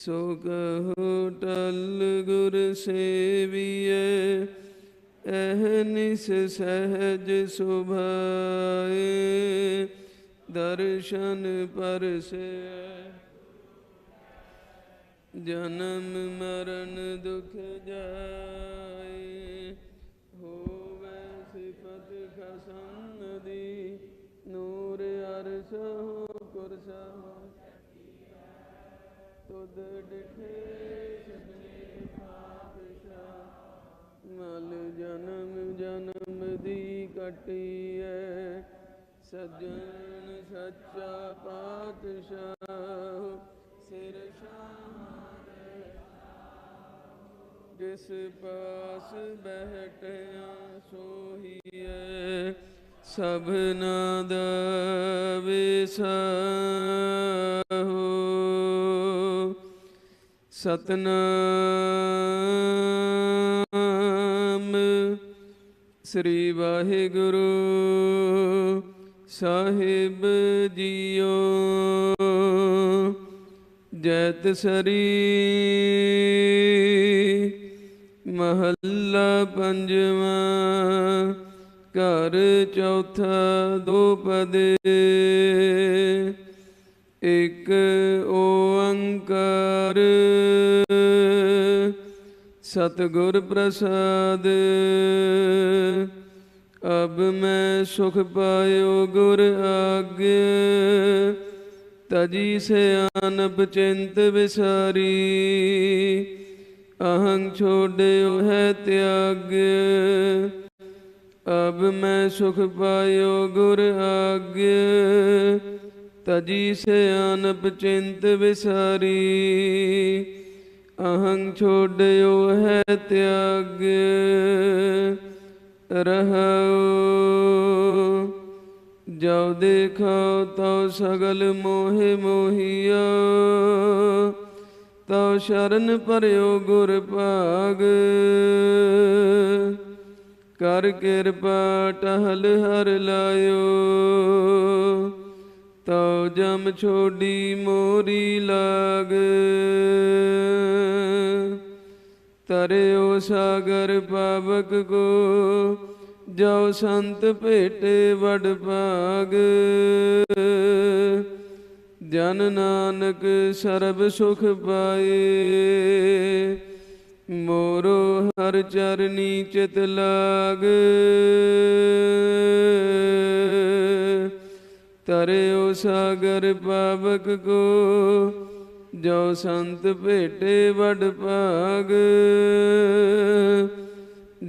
ਸੋ ਕਹੋ ਟਲ ਗੁਰ ਸੇਵੀਐ ਅਹਨਿਸ ਸਹਜ ਸੁਭਾਏ ਦਰਸ਼ਨ ਪਰਸੈ ਜਨਮ ਮਰਨ ਦੁਖ ਜਾਏ। ਤੁਧ ਡਿਠੇ ਸਭੇ ਪਾਤਸ਼ਾਹ। ਮਲ ਜਨਮ ਜਨਮ ਦੀ ਕਟੀਐ, ਸਜਣ ਸੱਚਾ ਪਾਤਸ਼ਾਹ। ਸਿਰ ਸ਼ਾਹਰੇ ਜਿਸ ਪਾਸ ਬਹਿਟਿਆ ਸੋਹੀਐ ਸਭਨਾ ਦਾ ਵਿਸਾਹੋ। ਸਤਨਾਮ। ਸ੍ਰੀ ਵਾਹਿਗੁਰੂ ਸਾਹਿਬ ਜੀਓ। ਜੈਤ ਸਰੀ ਮਹੱਲਾ ਪੰਜਵਾਂ। ਘਰ ਚੌਥਾ ਦੋ ਪਦੇ। ਇਕ ਓੰਕਾਰ। ਸਤਿਗੁਰ ਪ੍ਰਸਾਦ, ਅਬ ਮੈਂ ਸੁਖ ਪਾਇਓ ਗੁਰ ਆਗੇ ਤਜੀ ਸਿਆਨਪ ਚਿੰਤ ਵਿਸਾਰੀ ਅਹੰ ਛੋੜਿਓ ਹੈ ਤਿਆਗ। ਅਬ ਮੈਂ ਸੁਖ ਪਾਇਓ ਗੁਰ ਆਗੇ ਤਜੀ ਸਿਆਨਪ ਚਿੰਤ ਵਿਸਾਰੀ ਅਹੰ ਛੋੜਿਓ ਹੈ ਤਿਆਗ ਰਹੋ ਜਉ ਦੇਖੋ ਤਉ ਸਗਲ ਮੋਹਿ ਮੋਹੀਆ, ਤਉ ਸ਼ਰਨ ਪਰਿਓ ਗੁਰ ਭਾਗ। ਕਰ ਕਿਰਪਾ ਟਹਲ ਹਰ ਲਾਇਓ ਤਉ ਜਮ ਛੋਡੀ ਮੋਰੀ ਲਾਗ। ਤਰਿਓ ਸਾਗਰ ਪਾਵਕ ਕੋ ਜੋ ਸੰਤ ਭੇਟੇ ਵਡ ਭਾਗ। ਜਨ ਨਾਨਕ ਸਰਬ ਸੁਖ ਪਾਏ, ਮੋਰੋ ਹਰ ਚਰਨੀ ਚਿਤ ਲਾਗ। ਤਰਿਓ ਸਾਗਰ ਪਾਵਕ ਕੋ, ਜੋ ਸੰਤ ਭੇਟੇ ਵਡ ਭਾਗ।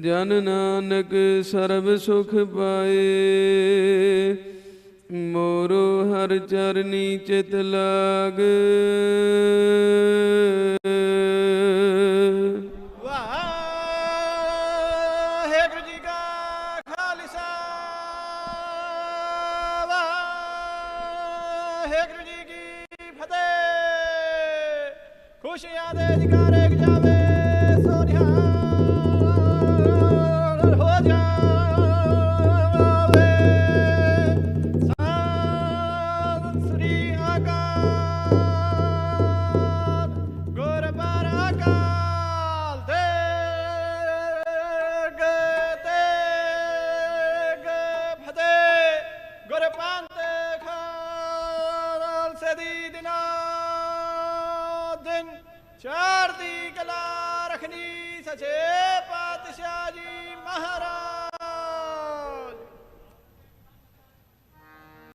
ਜਨ ਨਾਨਕ ਸਰਬ ਸੁਖ ਪਾਏ, ਮੋਰੋ ਹਰ ਚਰਨੀ ਚਿਤ ਲਾਗ। ਵਾਹਿਗੁਰੂ ਜੀ ਕੀ ਫਤਿਹ। ਖੁਸ਼ੀਆਂ ਦੇ ਜਕਾਰੇ ਜਾਵੇ ਚੜ੍ਹਦੀ ਕਲਾ ਰਖਨੀ ਸੱਚੇ ਪਾਤਸ਼ਾਹ ਜੀ ਮਹਾਰਾਜ।